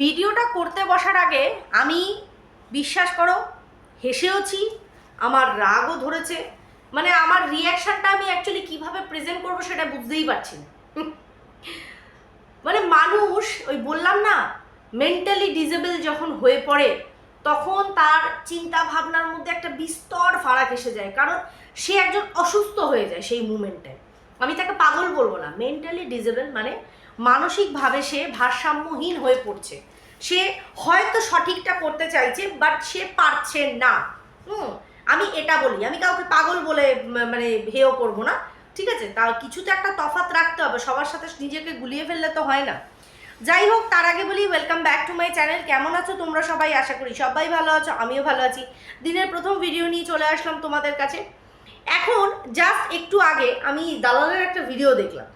ভিডিওটা করতে বসার আগে আমি বিশ্বাস করো, হেসেওছি, আমার রাগও ধরেছে মানে আমার রিয়াকশনটা আমি অ্যাকচুয়ালি কীভাবে প্রেজেন্ট করব সেটা বুঝতেই পারছি না। মানে মানুষ, ওই বললাম না মেন্টালি ডিজেবল যখন হয়ে পড়ে, তখন তার চিন্তা ভাবনার মধ্যে একটা বিস্তর ফারাক এসে যায়, কারণ সে একজন অসুস্থ হয়ে যায় সেই মুমেন্টে আমি তাকে পাগল বলব না মেন্টালি ডিজেবল মানে মানসিকভাবে সে ভারসাম্যহীন হয়ে পড়ছে। সে হয়তো সঠিকটা করতে চাইছে বাট সে পারছে না। হুম, আমি এটা বলি, আমি কাউকে পাগল বলে মানে হেয় করব না, ঠিক আছে? তা কিছু তো একটা তফাৎ রাখতে হবে, সবার সাথে নিজেকে গুলিয়ে ফেললে তো হয় না। যাই হোক, তার আগে বলি welcome back to my channel কেমন আছো তোমরা সবাই? আশা করি সবাই ভালো আছো, আমিও ভালো আছি। দিনের প্রথম ভিডিও নিয়ে চলে আসলাম তোমাদের কাছে। এখন জাস্ট একটু আগে আমি দালালের একটা ভিডিও দেখলাম।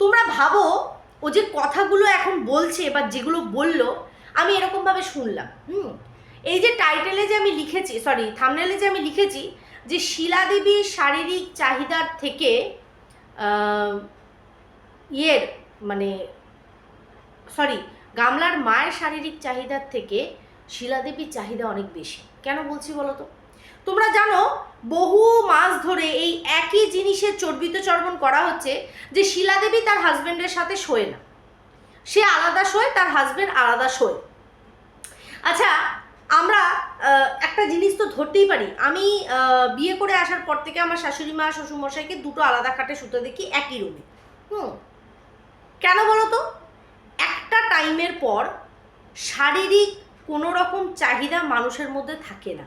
তোমরা ভাবো ও যে কথাগুলো এখন বলছে বা যেগুলো বলল, আমি এরকমভাবে শুনলাম, হুম? এই যে টাইটেলে যে আমি লিখেছি সরি থামনেলে যে আমি লিখেছি যে শিলা দেবীর শারীরিক চাহিদার থেকে ইয়ের মানে সরি গামলার মায়ের শারীরিক চাহিদার থেকে শিলাদেবীর চাহিদা অনেক বেশি। কেন বলছি বলো তো তোমরা জানো, বহু মাস ধরে এই একই জিনিসের চর্বিত চর্বণ করা হচ্ছে যে শিলাদেবী তার হাজবেন্ডের সাথে শোয় না। সে আলাদা শোয়, তার হাজবেন্ড আলাদা শোয়। আচ্ছা আমরা একটা জিনিস তো ধরতেই পারি। আমি বিয়ে করে আসার পর থেকে আমার শাশুড়ি মা, শ্বশুরমশাইকে দুটো আলাদা খাটে শুতে দেখি, একই রুমে হুম। কেন বলো তো একটা টাইমের পর শারীরিক কোনো রকম চাহিদা মানুষের মধ্যে থাকে না।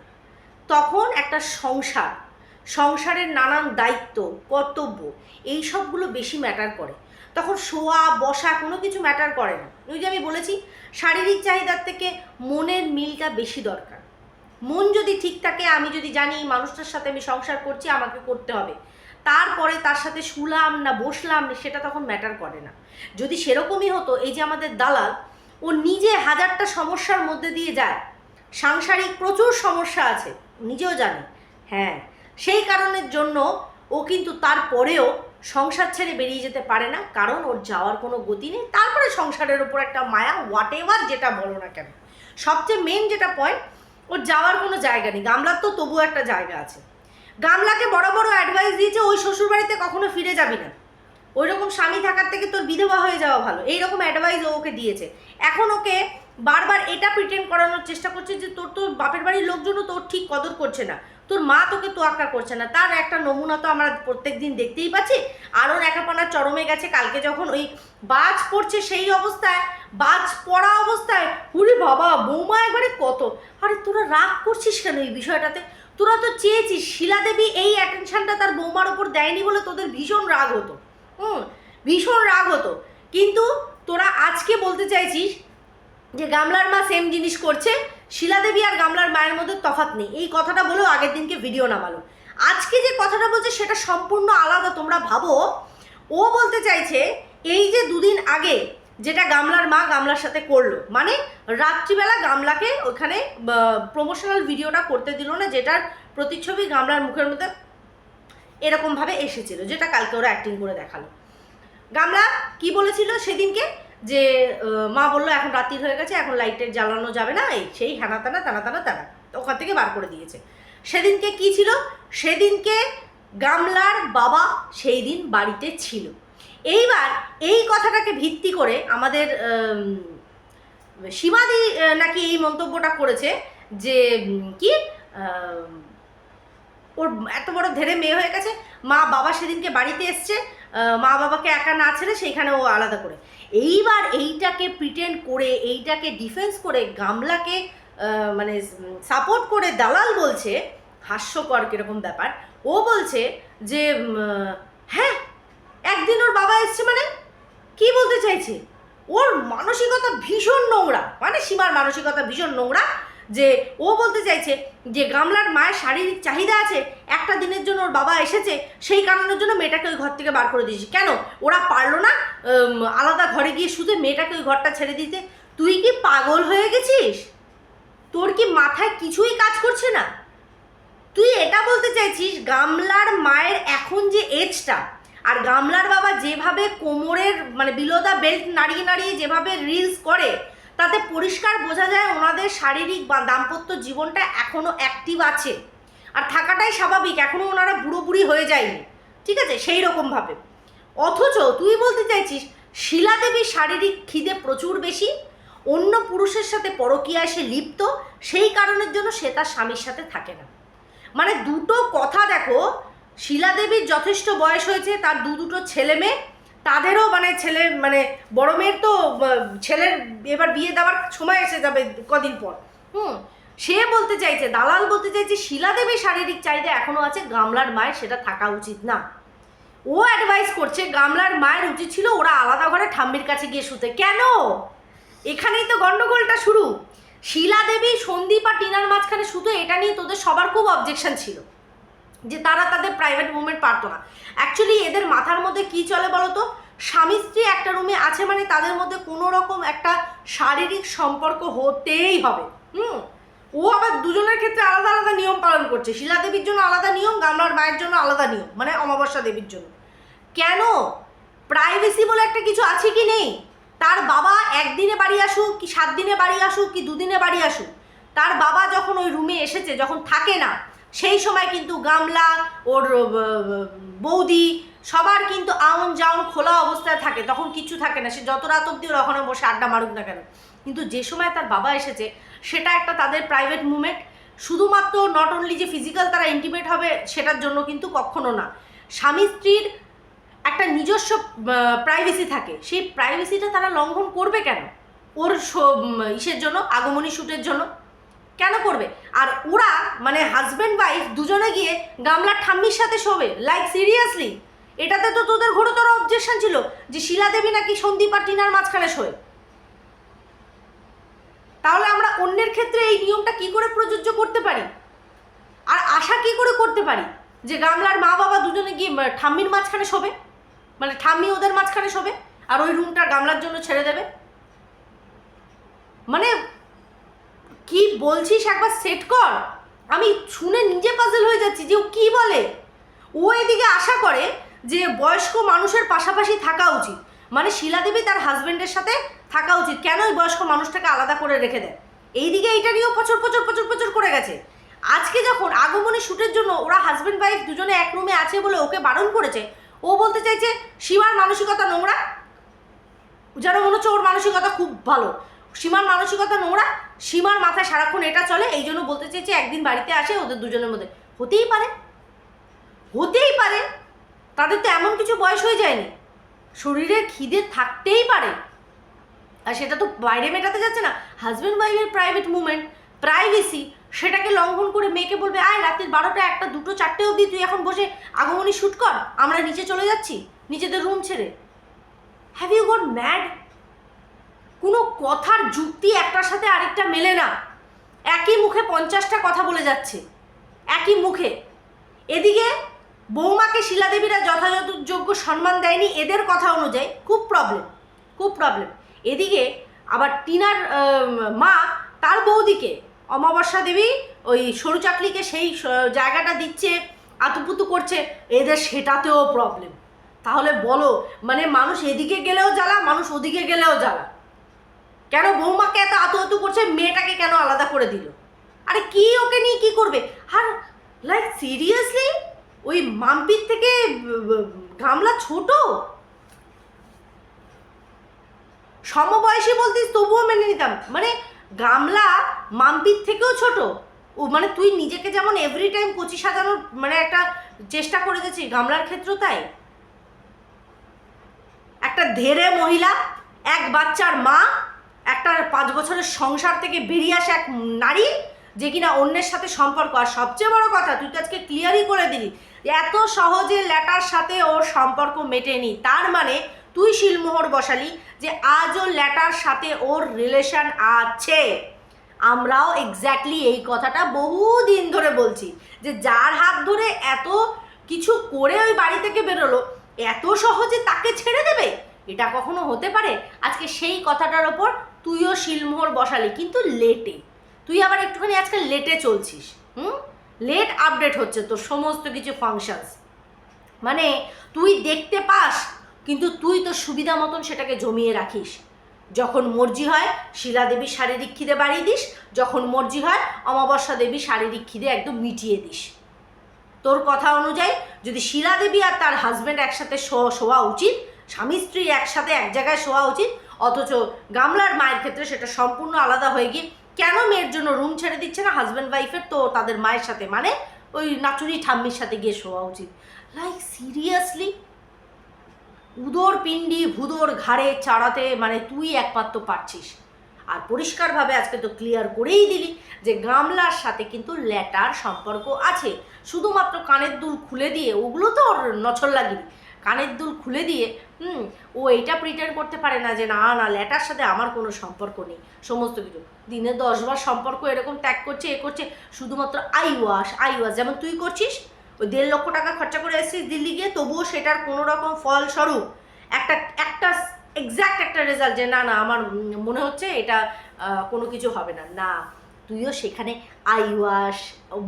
তখন একটা সংসার, সংসারের নানান দায়িত্ব, কর্তব্য, এই সবগুলো বেশি ম্যাটার করে। তখন শোয়া, বসা কোনো কিছু ম্যাটার করে না। ওই যে আমি বলেছি, শারীরিক চাহিদার থেকে মনের মিলটা বেশি দরকার। মন যদি ঠিক থাকে, আমি যদি জানি মানুষটার সাথে আমি সংসার করছি, আমাকে করতে হবে। তারপরে তার সাথে শুলাম না বসলাম, সেটা তখন ম্যাটার করে না। যদি সেরকমই হতো, এই যে আমাদের দালাল, ও নিজে হাজারটা সমস্যার মধ্যে দিয়ে যায়। সাংসারিক প্রচুর সমস্যা আছে। নিজেও জানে। হ্যাঁ সেই কারণের জন্য ও কিন্তু তারপরেও সংসার ছেড়ে বেরিয়ে যেতে পারে না, কারণ ওর যাওয়ার কোনো গতি নেই। তারপরে সংসারের ওপর একটা মায়া হোয়াট এভার যেটা বলো না কেন। সবচেয়ে মেন যেটা পয়েন্ট ওর যাওয়ার কোনো জায়গা নেই। গামলার তো তবুও একটা জায়গা আছে। গামলাকে বড় বড় অ্যাডভাইস দিয়েছে, ওই শ্বশুরবাড়িতে কখনো ফিরে যাবি না। ওই রকম স্বামী থাকার থেকে তোর বিধবা হয়ে যাওয়া ভালো। এইরকম অ্যাডভাইস ও ওকে দিয়েছে। এখন ওকে বারবার এটা প্রিটেন্ড করানোর চেষ্টা করছে যে তোর তোর বাপের বাড়ির লোকজনও তোর ঠিক কদর করছে না। তোর মা তোকে তোয়াক্কা করছে না। তার একটা নমুনা তো আমরা প্রত্যেক দিন দেখতেই পাচ্ছি। আরও একাপনা চরমে গেছে। কালকে যখন ওই বাজ পড়ছে সেই অবস্থায়, বাজ পড়া অবস্থায় হুরি বাবা, বৌমা একবারে কত। আরে তোরা রাগ করছিস কেন এই বিষয়টাতে? তোরা তো চেয়েছিস, শিলা দেবী এই অ্যাটেনশনটা তার বৌমার ওপর দেয়নি বলে তোদের ভীষণ রাগ হতো। হুম, ভীষণ রাগ হতো। কিন্তু তোরা আজকে বলতে চাইছিস যে গামলার মা সেম জিনিস করছে, শিলাদেবী আর গামলার মায়ের মধ্যে তফাৎ নেই। এই কথাটা বলেও আগের দিনকে ভিডিও নামালো। আজকে যে কথাটা বলছে সেটা সম্পূর্ণ আলাদা, তোমরা ভাবো। ও বলতে চাইছে, এই যে দুদিন আগে যেটা গামলার মা গামলার সাথে করল মানে রাত্রিবেলা গামলাকে ওখানে প্রমোশনাল ভিডিওটা করতে দিল না, যেটার প্রতিচ্ছবি গামলার মুখের মধ্যে এরকমভাবে এসেছিল, যেটা কালকে ওরা অ্যাক্টিং করে দেখাল। গামলা কি বলেছিল সেদিনকে? যে মা বলল এখন রাত্রির হয়ে গেছে এখন লাইটের জ্বালানো যাবে না এই সেই হানা টানা টানা টানা টানা ওখান থেকে বার করে দিয়েছে। সেদিনকে কি ছিল? সেদিনকে গামলার বাবা সেই দিন বাড়িতে ছিল। এইবার এই কথাটাকে ভিত্তি করে আমাদের আম, সীমাদি নাকি এই মন্তব্যটা করেছে যে কি ওর এত বড় ধেরে মেয়ে হয়ে গেছে মা বাবা সেদিনকে বাড়িতে এসছে মা বাবাকে একা না ছেড়ে সেইখানে ও আলাদা করে। এইবার এইটাকে প্রিটেন্ড করে, এইটাকে ডিফেন্স করে গামলাকে মানে সাপোর্ট করে দালাল বলছে, হাস্যকর কীরকম ব্যাপার, ও বলছে যে হ্যাঁ একদিন ওর বাবা এসছে মানে? কি বলতে চাইছে? ওর মানসিকতা ভীষণ নোংরা মানে সীমার মানসিকতা ভীষণ নোংরা যে ও বলতে চাইছে যে গামলার মায়ের শারীরিক চাহিদা আছে, একটা দিনের জন্য ওর বাবা এসেছে, সেই কারণের জন্য মেয়েটাকে ওই ঘর থেকে বার করে দিয়েছে। কেন? ওরা পারল না আলাদা ঘরে গিয়ে শুধু মেয়েটাকে ওই ঘরটা ছেড়ে দিতে। তুই কি পাগল হয়ে গেছিস? তোর কি মাথায় কিছুই কাজ করছে না? তুই এটা বলতে চাইছিস, গামলার মায়ের এখন যে এজটা আর গামলার বাবা যেভাবে কোমরের মানে বিলোদা বেল্ট নাড়িয়ে নাড়িয়ে যেভাবে রিলস করে তাতে পরিষ্কার বোঝা যায় ওনাদের শারীরিক বা দাম্পত্য জীবনটা এখনও অ্যাক্টিভ আছে। আর থাকাটাই স্বাভাবিক এখনও ওনারা বুড়ো বুড়ি হয়ে যায়নি। ঠিক আছে? সেই রকমভাবে অথচ তুই বলতে চাইছিস, শিলা দেবীর শারীরিক খিদে প্রচুর বেশি, অন্য পুরুষের সাথে পরকীয়ায় সে লিপ্ত, সেই কারণের জন্য সে তার স্বামীর সাথে থাকে না। মানে দুটো কথা দেখো, শিলা দেবীর যথেষ্ট বয়স হয়েছে, তার দু দুটো ছেলে মেয়ে তাদেরও মানে ছেলে মানে বড় মেয়ের তো ছেলের এবার বিয়ে দেওয়ার সময় এসে যাবে কদিন পর। হুম। সে বলতে চাইছে দালাল বলতে চাইছে শিলা দেবীর শারীরিক চাহিদা এখনও আছে গামলার মায়ের সেটা থাকা উচিত না। ও অ্যাডভাইস করছে গামলার মায়ের উচিত ছিল ওরা আলাদা ঘরে ঠাম্মির কাছে গিয়ে শুতে। কেন? এখানেই তো গন্ডগোলটা শুরু। শিলা দেবী সন্দীপ আর টিনার মাঝখানে শুধু এটা নিয়ে তোদের সবার খুব অবজেকশন ছিল। যে তারা তাদের প্রাইভেট মুভমেন্ট পারতো না। অ্যাকচুয়ালি এদের মাথার মধ্যে কি চলে বলো তো স্বামী স্ত্রী একটা রুমে আছে মানে তাদের মধ্যে কোনো রকম একটা শারীরিক সম্পর্ক হতেই হবে। হুম? ও আবার দুজনের ক্ষেত্রে আলাদা আলাদা নিয়ম পালন করছে। শিলা দেবীর জন্য আলাদা নিয়ম, গামলার মায়ের জন্য আলাদা নিয়ম মানে অমাবস্যা দেবীর জন্য। কেন? প্রাইভেসি বলে একটা কিছু আছে কি নেই? তার বাবা একদিনে বাড়ি আসুক, কি সাত দিনে বাড়ি আসুক, কি দুদিনে বাড়ি আসুক, তার বাবা যখন ওই রুমে এসেছে, যখন থাকে না সেই সময় কিন্তু গামলা ওর বৌদি সবার কিন্তু আউন জাউন খোলা অবস্থায় থাকে, তখন কিছু থাকে না। সে যত রাত অব্দি ওরা ওখানে বসে আড্ডা মারুক না কেন। কিন্তু যে সময় তার বাবা এসেছে, সেটা একটা তাদের প্রাইভেট মুভমেন্ট শুধুমাত্র নট অনলি যে ফিজিক্যাল তারা ইন্টিমেট হবে, সেটার জন্য কিন্তু কখনো না। স্বামী স্ত্রীর একটা নিজস্ব প্রাইভেসি থাকে। সেই প্রাইভেসিটা তারা লঙ্ঘন করবে কেন? ওর ইসের জন্য, আগমনী শ্যুটের জন্য। কেন করবে? আর ওরা মানে হাজব্যান্ড ওয়াইফ দুজনে গিয়ে গামলার ঠাম্মির সাথে শোবে লাইক সিরিয়াসলি এটাতে তো তোদের ঘোরতর অবজেকশন ছিল যে শিলা দেবী নাকি সন্দীপ আর টিনার মাঝখানে শোয়। তাহলে আমরা অন্যের ক্ষেত্রে এই নিয়মটা কি করে প্রযোজ্য করতে পারি? আর আশা কি করে করতে পারি? যে গামলার মা বাবা দুজনে গিয়ে ঠাম্মির মাঝখানে শোবে? মানে ঠাম্মি ওদের মাঝখানে শোবে? আর ওই রুমটা গামলার জন্য ছেড়ে দেবে? মানে কি বলছিস একবার সেট কর? আমি শুনে নিজে পাজল হয়ে যাচ্ছি যে ও কি বলে। ও এদিকে আশা করে যে বয়স্ক মানুষের পাশাপাশি থাকা উচিত। মানে শিলা দেবী তার হাজবেন্ডের সাথে থাকা উচিত। কেন ওই বয়স্ক মানুষটাকে আলাদা করে রেখে দেয়? এইদিকে এইটা নিয়েও প্রচুর প্রচুর প্রচুর প্রচুর করে গেছে। আজকে যখন আগমনী শ্যুটের জন্য ওরা হাজব্যান্ড ওয়াইফ দুজনে এক রুমে আছে বলে ওকে বারণ করেছে, ও বলতে চাইছে, সীমার মানসিকতা নোংরা? যেন মনে হচ্ছে ওর মানসিকতা খুব ভালো। সীমার মানসিকতা নোংরা, সীমার মাথায় সারাক্ষণ এটা চলে, এই জন্য বলতে চাইছে একদিন বাড়িতে আসে ওদের দুজনের মধ্যে। হতেই পারে হতেই পারে, তাদের তো এমন কিছু বয়স হয়ে যায়নি। শরীরে খিদে থাকতেই পারে। আর সেটা তো বাইরে মেটাতে যাচ্ছে না হাজব্যান্ড ওয়াইফের প্রাইভেট মুভমেন্ট প্রাইভেসি সেটাকে লঙ্ঘন করে মেয়েকে বলবে, আয়, রাতের বারোটা, একটা, দুটো, চারটে অবধি তুই এখন বসে আগমনী শ্যুট কর, আমরা নিচে চলে যাচ্ছি, নিজেদের রুম ছেড়ে। হ্যাভ ইউ গট ম্যাড কোনো কথার যুক্তি একটার সাথে আরেকটা মেলে না। একই মুখে পঞ্চাশটা কথা বলে যাচ্ছে। একই মুখে। এদিকে বৌমাকে শিলাদেবীরা যথাযথ যোগ্য সম্মান দেয়নি, এদের কথা অনুযায়ী খুব প্রবলেম খুব প্রবলেম এদিকে আবার টিনার মা তার বৌদিকে, অমাবস্যা দেবী ওই সরু চাকলিকে সেই জায়গাটা দিচ্ছে, আতুপুতু করছে, এদের সেটাতেও প্রবলেম তাহলে বলো মানে মানুষ এদিকে গেলেও জ্বালা, মানুষ ওদিকে গেলেও জ্বালা। কেন বৌমাকে এত আতু আতু করছে? মেয়েটাকে কেন আলাদা করে দিল? আরে কি ওকে নিয়ে কি করবে? আর লাইক সিরিয়াসলি ওই মাম্পির থেকে গামলা ছোট? সমবয়সী বলতিস, তবুও মেনে নিতাম। মানে গামলা মাম্পির থেকেও ছোট। ও মানে তুই নিজেকে যেমন এভরি টাইম কচি সাজানোর মানে একটা চেষ্টা করে যাচ্ছিস গামলার ক্ষেত্রেও তাই। একটা ধেরে মহিলা, এক বাচ্চার মা একটা পাঁচ বছরের সংসার থেকে বেরিয়ে আসা এক নারী যে কিনা অন্যের সাথে সম্পর্ক। আর সবচেয়ে বড় কথা, তুই তো আজকে ক্লিয়ারই করে দিলি এত সহজে ল্যাটার সাথে ওর সম্পর্ক মেটেনি। তার মানে তুই শিলমোহর বসালি যে আজও ল্যাটার সাথে ওর রিলেশন আছে। আমরাও এক্স্যাক্টলি এই কথাটা বহুদিন ধরে বলছি যে যার হাত ধরে এত কিছু করে ওই বাড়ি থেকে বেরোলো, এত সহজে তাকে ছেড়ে দেবে? এটা কখনো হতে পারে? আজকে সেই কথাটার ওপর তুইও শিলমোহর বসালি, কিন্তু লেটে তুই আবার একটুখানি আজকে লেটে চলছিস, হুম? লেট আপডেট হচ্ছে তোর, সমস্ত কিছু ফাংশনস মানে তুই দেখতে পাস, কিন্তু তুই তো সুবিধা মতন সেটাকে জমিয়ে রাখিস। যখন মর্জি হয়, শিলা দেবী শারীরিক খিদে বাড়িয়ে দিস, যখন মর্জি হয়, অমাবস্যা দেবী শারীরিক খিদে একদম মিটিয়ে দিস। তোর কথা অনুযায়ী, যদি শিলা দেবী আর তার হাজব্যান্ড একসাথে শোয়া উচিত স্বামী স্ত্রী একসাথে এক জায়গায় শোয়া উচিত অথচ গামলার মায়ের ক্ষেত্রে সেটা সম্পূর্ণ আলাদা হয়ে গিয়ে কেন মেয়ের জন্য রুম ছেড়ে দিচ্ছে না? হাজব্যান্ড ওয়াইফের তো তাদের মায়ের সাথে মানে ওই নাচুরি ঠাম্মির সাথে গিয়ে শোয়া উচিত। লাইক সিরিয়াসলি উদর পিণ্ডি ভুদর ঘাড়ে, চাড়াতে মানে তুই একমাত্র পারছিস। আর পরিষ্কারভাবে আজকে তো ক্লিয়ার করেই দিলি যে গামলার সাথে কিন্তু ল্যাটার সম্পর্ক আছে। শুধুমাত্র কানের দুল খুলে দিয়ে, ওগুলো তো ওর নছর লাগিনি। কানের দুল খুলে দিয়ে, হুম, ও এইটা প্রিটেন্ড করতে পারে না যে, না না ল্যাটার সাথে আমার কোনো সম্পর্ক নেই। সমস্ত কিছু। দিনে দশবার সম্পর্ক এরকম ত্যাগ করছে, এ করছে, শুধুমাত্র আই ওয়াশ আই ওয়াশ। যেমন তুই করছিস, ওই দেড় লক্ষ টাকা খরচা করে এসেছিস দিল্লি গিয়ে, তবুও সেটার কোনো রকম ফলস্বরূপ একটা একটা এক্স্যাক্ট একটা রেজাল্ট যে, না না, আমার মনে হচ্ছে এটা কোনো কিছু হবে না। না, তুইও সেখানে আই ওয়াশ,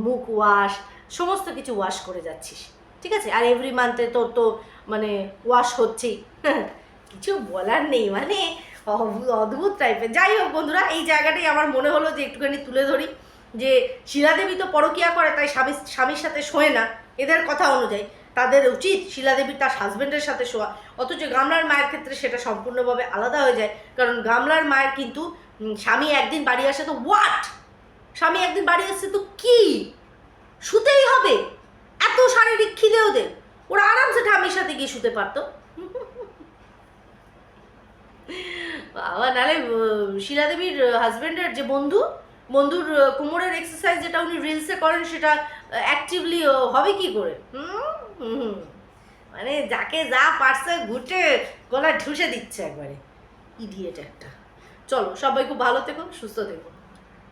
মুখ ওয়াশ, সমস্ত কিছু ওয়াশ করে যাচ্ছিস। ঠিক আছে? আর এভরি মান্থে তোর তো মানে ওয়াশ হচ্ছেই। কিছু বলার নেই মানে অদ্ভুত টাইপের যাই হোক বন্ধুরা, এই জায়গাটাই আমার মনে হলো যে একটুখানি তুলে ধরি। যে শিলাদেবী তো পরকিয়া করে, তাই স্বামী স্বামীর সাথে শোয় না। এদের কথা অনুযায়ী তাদের উচিত শিলাদেবী তার হাজব্যান্ডের সাথে শোয়া। অথচ গামলার মায়ের ক্ষেত্রে সেটা সম্পূর্ণভাবে আলাদা হয়ে যায়। কারণ গামলার মায়ের কিন্তু স্বামী একদিন বাড়ি আসে তো হোয়াট স্বামী একদিন বাড়ি আসছে তো কি? শুতেই হবে। এত শারীরিক খিদে ওদের ওরা আরামসে ঠামির সাথে গিয়ে শুতে পারতো। বাবা, নালে শিলা দেবীর হাজবেন্ডের যে বন্ধু, বন্ধুর কোমরের এক্সারসাইজ যেটা উনি রিলসে করেন, সেটা অ্যাক্টিভলি হবে কি করে? হুম। মানে যাকে যা পারছে ঘুটে গলা ঢুসে দিচ্ছে একবারে। ইডিয়েট একটা। চলো, সবাই খুব ভালো থেকো, সুস্থ থেকো।